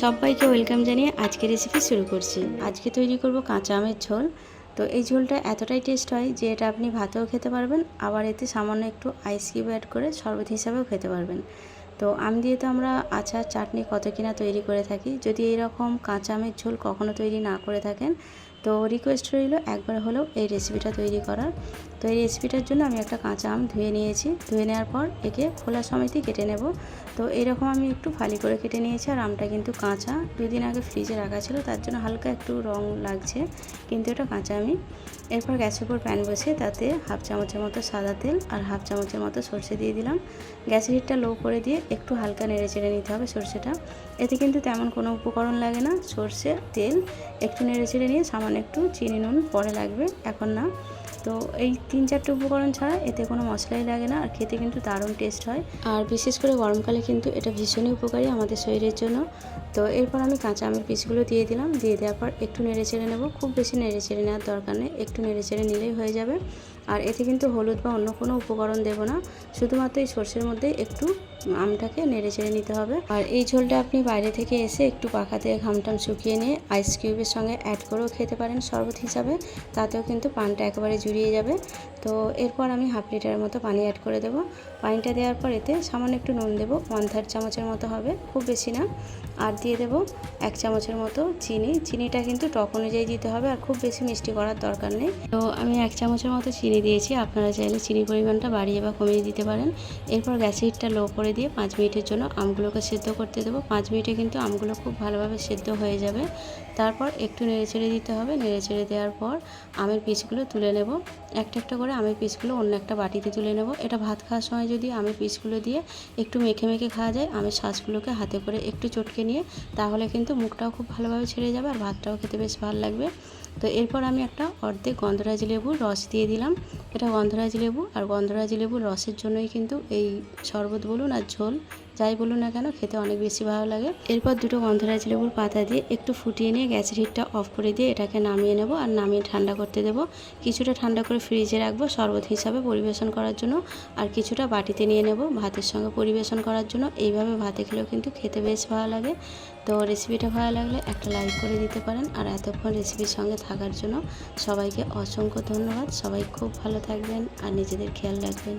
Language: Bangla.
সবাইকে ওয়েলকাম জানিয়ে আজকে রেসিপি শুরু করছি। আজকে তৈরি করব কাঁচা আমের ঝোল। তো এই ঝোলটা এতটাই টেস্ট হয় যে এটা আপনি ভাতেও খেতে পারবেন, আবার এতে সামান্য একটু আইস কিউব অ্যাড করে শরবত হিসাবেও খেতে পারবেন। তো আম দিয়ে তো আমরা আচার, চাটনি কত কিনা তৈরি করে থাকি। যদি এইরকম কাঁচা আমের ঝোল কখনো তৈরি না করে থাকেন তো রিকোয়েস্ট রইল একবার হলেও এই রেসিপিটা তৈরি করার। তো এই রেসিপিটার জন্য আমি একটা কাঁচা আম ধুয়ে নিয়েছি। ধুয়ে নেওয়ার পর একে খোলা সমেতই কেটে নেব। তো এরকম আমি একটু ফালি করে কেটে নিয়েছি আর আমটা কিন্তু কাঁচা। দুই দিন আগে ফ্রিজে রাখা ছিল, তার জন্য হালকা একটু রং লাগছে, কিন্তু এটা কাঁচা আমি এরপর গ্যাসের উপর প্যান বসে তাতে হাফ চামচের মতো সাদা তেল আর হাফ চামচের মতো সর্ষে দিয়ে দিলাম। গ্যাসের হিটটা লো করে দিয়ে একটু হালকা নেড়ে চেড়ে নিতে হবে সর্ষেটা। এতে কিন্তু তেমন কোনো উপকরণ লাগে না। সর্ষে, তেল, একটু নেড়ে চেড়ে নিয়ে সামান্য একটু চিনি নুন পরে লাগবে, এখন না। তো এই তিন চারটে উপকরণ ছাড়া এতে কোনো মশলাই লাগে না, আর খেতে কিন্তু দারুণ টেস্ট হয়। আর বিশেষ করে গরমকালে কিন্তু এটা ভীষণই উপকারী আমাদের শরীরের জন্য। তো এরপর আমি কাঁচা আমের পিসগুলো দিয়ে দিলাম, দিয়ে দেওয়ার পর একটু নেড়ে চেড়ে নেব। খুব বেশি নেড়ে চেড়ে নেওয়ার দরকার নেই, একটু নেড়ে চেড়ে নিলেই হয়ে যাবে। আর এতে কিন্তু হলুদ বা অন্য কোনো উপকরণ দেব না, শুধুমাত্র এই সর্ষের মধ্যে একটু আমটাকে নেড়ে চেড়ে নিতে হবে। আর এই ঝোলটা আপনি বাইরে থেকে এসে একটু পাখাতে ঘামটাম শুকিয়ে নিয়ে আইস কিউবের সঙ্গে অ্যাড করেও খেতে পারেন শরবত হিসাবে। তাতেও কিন্তু পানটা একেবারে জুড়িয়ে যাবে। তো এরপর আমি হাফ লিটারের মতো পানি অ্যাড করে দেবো। পানিটা দেওয়ার পর এতে সামান্য একটু নুন দেবো। ওয়ান থার্ড চামচের মতো হবে, খুব বেশি না। আর দিয়ে দেবো এক চামচের মতো চিনি। চিনিটা কিন্তু টক অনুযায়ী দিতে হবে আর খুব বেশি মিষ্টি করার দরকার নেই। তো আমি এক চামচের মতো চিনি দিয়েছি। আপনারা চাইলে চিনি পরিমাণটা বাড়িয়ে বা কমিয়ে দিতে পারেন। এরপর গ্যাসের হিটটা লো করে দিয়ে পাঁচ মিনিটের জন্য আমগুলোকে সেদ্ধ করতে দেবো। পাঁচ মিনিটে কিন্তু আমগুলো খুব ভালোভাবে সেদ্ধ হয়ে যাবে। তারপর একটু নেড়ে ছেড়ে দিতে হবে। নেড়ে ছেড়ে দেওয়ার পর আমের পিসগুলো তুলে নেব। একটা একটা করে আমের পিসগুলো অন্য একটা বাটিতে তুলে নেব। এটা ভাত খাওয়ার সময় যদি আমের পিসগুলো দিয়ে একটু মেখে মেখে খাওয়া যায়, আমের শ্বাসগুলোকে হাতে করে একটু চটকে নিয়ে, তাহলে কিন্তু মুখটাও খুব ভালোভাবে ছেড়ে যাবে আর ভাতটাও খেতে বেশ ভালো লাগবে। তো এরপর আমি একটা অর্ধেক গন্ধরাজ লেবুর রস দিয়ে দিলাম। এটা গন্ধরাজ লেবু আর গন্ধরাজ লেবুর রসের জন্যই কিন্তু এই শরবত বলুন আর ঝোল যাই বলুন না কেন, খেতে অনেক বেশি ভালো লাগে। এরপর দুটো গন্ধরাজ লেবুর পাতা দিয়ে একটু ফুটিয়ে নিয়ে গ্যাসের হিটটা অফ করে দিয়ে এটাকে নামিয়ে নেব আর নামিয়ে ঠান্ডা করতে দেব। কিছুটা ঠান্ডা করে ফ্রিজে রাখব শরবত হিসাবে পরিবেশন করার জন্য আর কিছুটা বাটিতে নিয়ে নেব ভাতের সঙ্গে পরিবেশন করার জন্য। এইভাবে ভাতে খেলেও কিন্তু খেতে বেশ ভালো লাগে। তো রেসিপিটা ভালো লাগলে একটা লাইক করে দিতে পারেন। আর এতক্ষণ রেসিপির সঙ্গে থাকার জন্য সবাইকে অসংখ্য ধন্যবাদ। সবাই খুব ভালো থাকবেন আর নিজেদের খেয়াল রাখবেন।